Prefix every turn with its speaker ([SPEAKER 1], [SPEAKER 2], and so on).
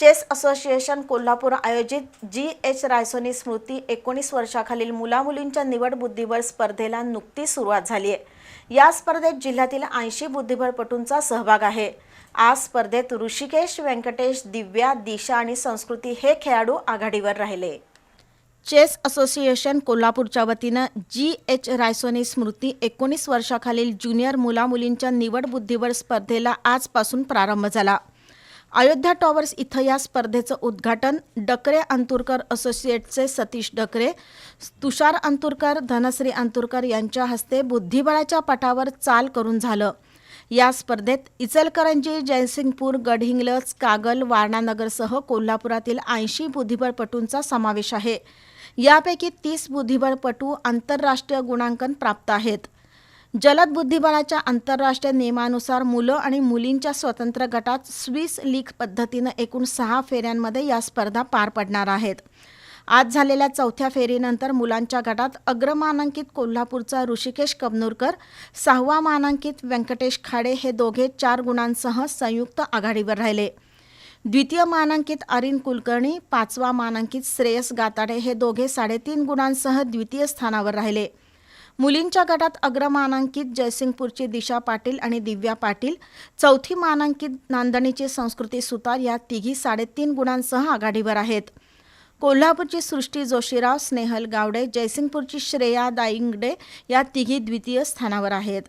[SPEAKER 1] Chess association Kolhapur आयोजित जी H Raisoni स्मृती एकोणीस वर्षाखालील मुलामुलींच्या निवड बुद्धिबळ स्पर्धेला नुकतीच सुरुवात झाली आहे. या स्पर्धेत जिल्ह्यातील ऐंशी बुद्धिबळपटूंचा सहभाग आहे. आज स्पर्धेत ऋषिकेश व्यंकटेश दिव्या दिशा आणि संस्कृती हे खेळाडू आघाडीवर राहिले. चेस असोसिएशन कोल्हापूरच्या वतीनं जी एच रायसोनी स्मृती एकोणीस वर्षाखालील ज्युनियर मुलामुलींच्या निवड बुद्धिबळ स्पर्धेला आजपासून प्रारंभ झाला. अयोध्या टॉवर्स इथं या स्पर्धेचं उद्घाटन डकरे अंतुरकर असोसिएटचे सतीश डकरे तुषार अंतुरकर धनश्री अंतुरकर यांच्या हस्ते बुद्धिबळाच्या पटावर चाल करून झालं. या स्पर्धेत इचलकरंजी जयसिंगपूर गडहिंग्लज कागल वारणानगरसह कोल्हापुरातील ऐंशी बुद्धिबळपटूंचा समावेश आहे. यापैकी तीस बुद्धिबळपटू आंतरराष्ट्रीय गुणांकन प्राप्त आहेत. जलद बुद्धिबळाच्या आंतरराष्ट्रीय नियमानुसार मुलं आणि मुलींच्या स्वतंत्र गटात स्विस लीग पद्धतीनं एकूण सहा फेऱ्यांमध्ये या स्पर्धा पार पडणार आहेत. आज झालेल्या चौथ्या फेरीनंतर मुलांच्या गटात अग्रमानांकित कोल्हापूरचा ऋषिकेश कबनूरकर सहावा मानांकित व्यंकटेश खाडे हे दोघे चार गुणांसह संयुक्त आघाडीवर राहिले. द्वितीय मानांकित अरिन कुलकर्णी पाचवा मानांकित श्रेयस गाताडे हे दोघे साडेतीन गुणांसह द्वितीय स्थानावर राहिले. मुलींच्या गटात अग्रमानांकित जयसिंगपूरची दिशा पाटील आणि दिव्या पाटील चौथी मानांकित नांदणीची संस्कृती सुतार या तिघी साडेतीन गुणांसह आघाडीवर आहेत. कोल्हापूरची सृष्टी जोशीराव स्नेहल गावडे जयसिंगपूरची श्रेया दाईंगडे या तिघी द्वितीय स्थानावर आहेत.